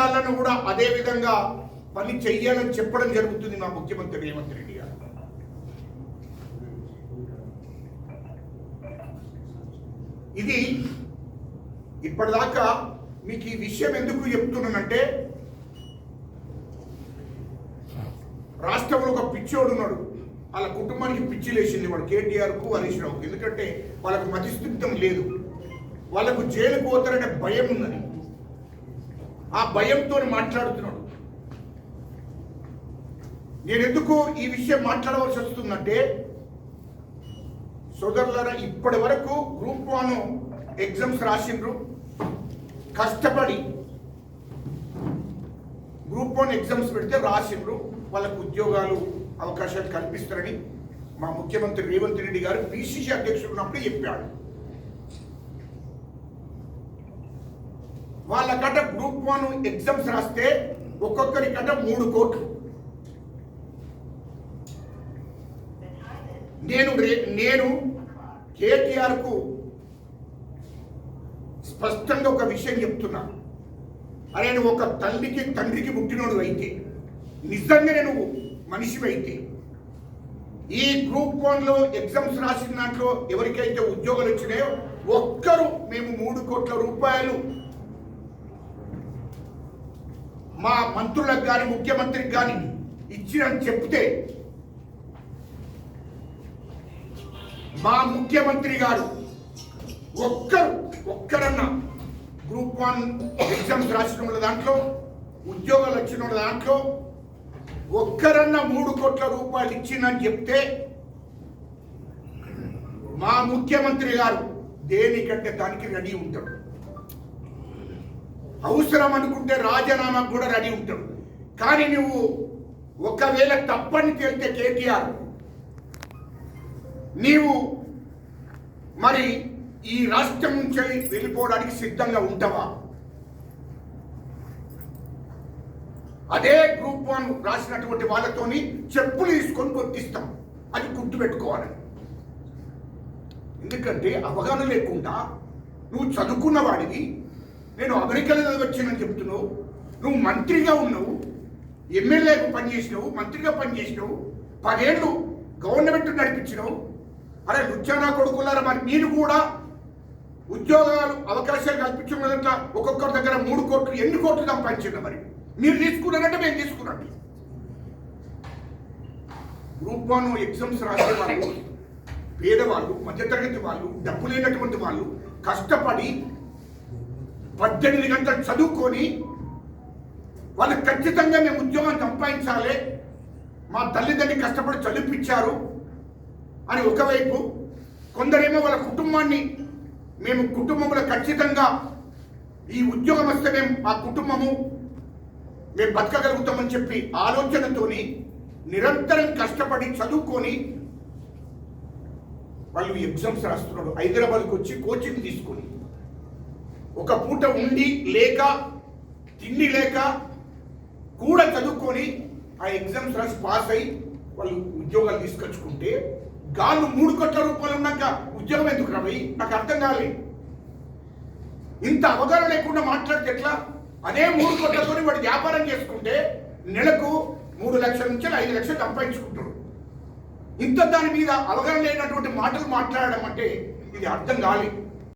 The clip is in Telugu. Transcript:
అధికారులను కూడా అదే విధంగా పని చెయ్యాలని చెప్పడం జరుగుతుంది మా ముఖ్యమంత్రి రేవంత్ రెడ్డి గారు. ఇది ఇప్పటిదాకా మీకు ఈ విషయం ఎందుకు చెప్తున్నానంటే రాష్ట్రంలో ఒక పిచ్చోడు ఉన్నాడు. వాళ్ళ కుటుంబానికి పిచ్చి లేచింది వాడు కేటీఆర్కు హరీష్ రావుకు. ఎందుకంటే వాళ్ళకు మతిస్థితం లేదు. వాళ్ళకు జైలుకు పోతారనే భయం ఉన్నది. ఆ భయంతో మాట్లాడుతున్నాడు. నేను ఎందుకు ఈ విషయం మాట్లాడవలసి వస్తుందంటే సోదరులారా ఇప్పటి వరకు గ్రూప్ వన్ ఎగ్జామ్స్ రాసిండ్రు. కష్టపడి గ్రూప్ వన్ ఎగ్జామ్స్ పెడితే రాసిండ్రు. వాళ్ళకు ఉద్యోగాలు అవకాశాలు కల్పిస్తారని మా ముఖ్యమంత్రి రేవంత్ రెడ్డి గారు పిసిసి అధ్యక్షుడు ఉన్నప్పుడు చెప్పాడు. గ్రూప్ వన్ ఎగ్జామ్స్ రాస్తే ఒక్కొక్కరికట మూడు కోట్లు. నేను నేను కేటీఆర్కు స్పష్టంగా ఒక విషయం చెప్తున్నా. అరే నువ్వు ఒక తల్లికి తండ్రికి పుట్టినోడు అయితే నిజంగా నువ్వు మనిషి అయితే ఈ గ్రూప్ వన్లో ఎగ్జామ్స్ రాసిన దాంట్లో ఎవరికైతే ఉద్యోగాలు వచ్చినాయో ఒక్కరు మేము మూడు కోట్ల రూపాయలు మా మంత్రులకు కానీ ముఖ్యమంత్రికి కానీ ఇచ్చినని చెప్తే మా ముఖ్యమంత్రి గారు ఒక్కరు ఒక్కరన్నా గ్రూప్ వన్ ఎగ్జామ్స్ రాసిన వాళ్ళ దాంట్లో ఉద్యోగాలు వచ్చిన వాళ్ళ దాంట్లో ఒక్కరన్నా మూడు కోట్ల రూపాయలు ఇచ్చిందని చెప్తే మా ముఖ్యమంత్రి గారు దేనికంటే దానికి రెడీ ఉంటాడు? అవసరం అనుకుంటే రాజీనామాకు కూడా రెడీ ఉంటాడు. కానీ నువ్వు ఒకవేళ తప్పని తేలితే కేటీఆర్ నీవు మరి ఈ రాష్ట్రం నుంచి వెళ్ళిపోవడానికి సిద్ధంగా ఉంటావా? అదే గ్రూప్ వన్ రాసినటువంటి వాళ్ళతోని చెప్పులు తీసుకొని కొట్టిస్తాం. అది గుర్తు పెట్టుకోవాలి ఎందుకంటే అవగాహన లేకుండా నువ్వు చదువుకున్న వాడివి నేను అమెరికాలో చదివచ్చానని చెప్తున్నావు. నువ్వు మంత్రిగా ఉన్నావు. ఎమ్మెల్యేకు పనిచేసినావు మంత్రిగా పనిచేసినావు పదేళ్ళు గవర్నమెంట్ నడిపించినావు. అరే లుచ్చానా కొడుకులారా మరి మీరు కూడా ఉద్యోగాలు అవకాశాలు కల్పించడం ఒక్కొక్కరి దగ్గర మూడు కోట్లు ఎన్ని కోట్లు సంపాదించింది మరి? మీరు తీసుకున్నారంటే మేము తీసుకున్నాం. గ్రూప్ వన్ ఎగ్జామ్స్ రాసే వాళ్ళు పేదవాళ్ళు మధ్యతరగతి వాళ్ళు డబ్బు లేనటువంటి వాళ్ళు కష్టపడి పద్దెనిమిది గంటలు చదువుకొని వాళ్ళు ఖచ్చితంగా మేము ఉద్యోగం సంపాదించాలి. మా తల్లిదండ్రి కష్టపడి చదివిపించారు అని ఒకవైపు కొందరేమో వాళ్ళ కుటుంబాన్ని మేము కుటుంబంలో ఖచ్చితంగా ఈ ఉద్యోగం వస్తే మేము మా కుటుంబము మేము బతకగలుగుతామని చెప్పి ఆలోచనతోని నిరంతరం కష్టపడి చదువుకొని వాళ్ళు ఎగ్జామ్స్ రాస్తున్నాడు. హైదరాబాద్కి వచ్చి కోచింగ్ తీసుకొని. ఒక పూట ఉండి లేక తిండి లేక కూడా చదువుకొని ఆ ఎగ్జామ్స్ రాసి పాస్ అయి వాళ్ళు ఉద్యోగాలు తీసుకొచ్చుకుంటే గాలు మూడు కోట్ల రూపాయలు ఉన్నాక ఉద్యోగం ఎందుకు రాబోయి నాకు అర్థం కాలేదు ఇంత అవగాహన లేకుండా మాట్లాడితే ఎట్లా? అదే మూడు కోట్లతో వాడు వ్యాపారం చేసుకుంటే నెలకు మూడు లక్షల నుంచి ఐదు లక్షలు సంపాదించుకుంటాడు. ఇంత దాని మీద అవగాహన లేనటువంటి మాటలు మాట్లాడడం అంటే ఇది అర్థం కాలేదు